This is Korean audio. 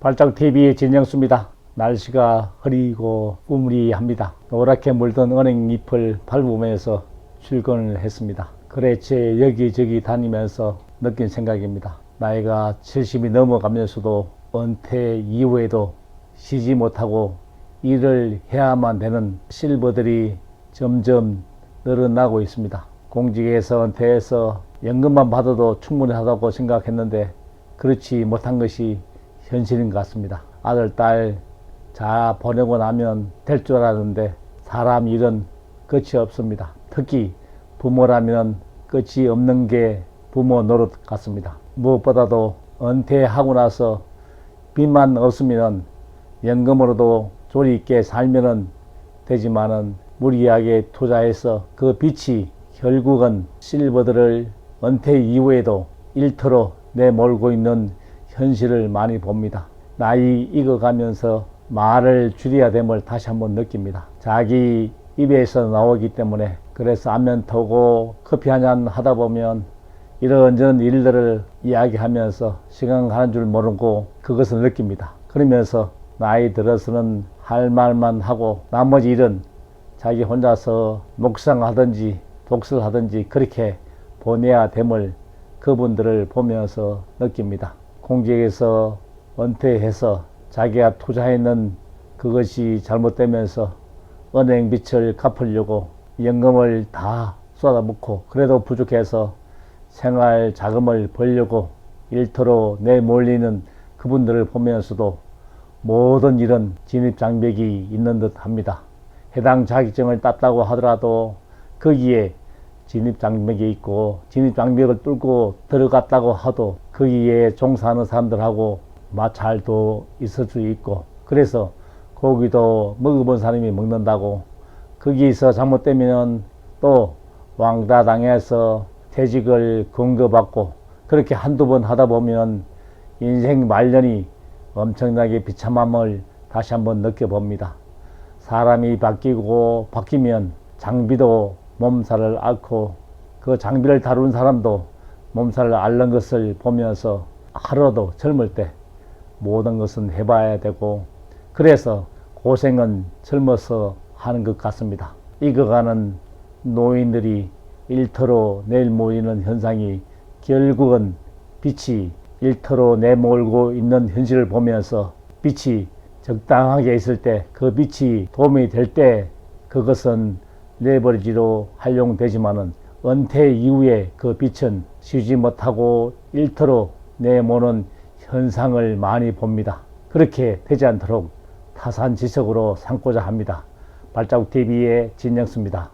발작TV의 진영수입니다. 날씨가 흐리고 우무리합니다. 노랗게 물든 은행잎을 밟으면서 출근을 했습니다. 그래 제 여기저기 다니면서 느낀 생각입니다. 나이가 70이 넘어가면서도 은퇴 이후에도 쉬지 못하고 일을 해야만 되는 실버들이 점점 늘어나고 있습니다. 공직에서 은퇴해서 연금만 받아도 충분하다고 생각했는데 그렇지 못한 것이 현실인 것 같습니다. 아들, 딸 잘 보내고 나면 될 줄 알았는데 사람 일은 끝이 없습니다. 특히 부모라면 끝이 없는 게 부모 노릇 같습니다. 무엇보다도 은퇴하고 나서 빚만 없으면 연금으로도 조리 있게 살면은 되지만은 무리하게 투자해서 그 빚이 결국은 실버들을 은퇴 이후에도 일터로 내몰고 있는 현실을 많이 봅니다. 나이 익어가면서 말을 줄여야 됨을 다시 한번 느낍니다. 자기 입에서 나오기 때문에 그래서 안면 터고 커피 한 잔 하다 보면 이런저런 일들을 이야기하면서 시간 가는 줄 모르고 그것을 느낍니다. 그러면서 나이 들어서는 할 말만 하고 나머지 일은 자기 혼자서 묵상하든지 독서하든지 그렇게 보내야 됨을 그분들을 보면서 느낍니다. 공직에서 은퇴해서 자기가 투자했는 그것이 잘못되면서 은행 빚을 갚으려고 연금을 다 쏟아붓고 그래도 부족해서 생활 자금을 벌려고 일터로 내몰리는 그분들을 보면서도 모든 일은 진입 장벽이 있는 듯 합니다. 해당 자격증을 땄다고 하더라도 거기에 진입 장벽이 있고 진입 장벽을 뚫고 들어갔다고 하도 거기에 종사하는 사람들하고 마찰도 있을 수 있고 그래서 고기도 먹어본 사람이 먹는다고 거기서 잘못되면 또 왕따 당해서 퇴직을 권고받고 그렇게 한두 번 하다 보면 인생 말년이 엄청나게 비참함을 다시 한번 느껴봅니다. 사람이 바뀌고 바뀌면 장비도 몸살을 앓고 그 장비를 다루는 사람도 몸살을 앓는 것을 보면서 하루도 젊을 때 모든 것은 해봐야 되고 그래서 고생은 젊어서 하는 것 같습니다. 익어가는 노인들이 일터로 내일 모이는 현상이 결국은 빛이 일터로 내몰고 있는 현실을 보면서 빛이 적당하게 있을 때 그 빛이 도움이 될 때 그것은 레버리지로 활용되지만은 은퇴 이후에 그 빛은 쉬지 못하고 일터로 내모는 현상을 많이 봅니다. 그렇게 되지 않도록 타산지석으로 삼고자 합니다. 발자국 TV의 진영수입니다.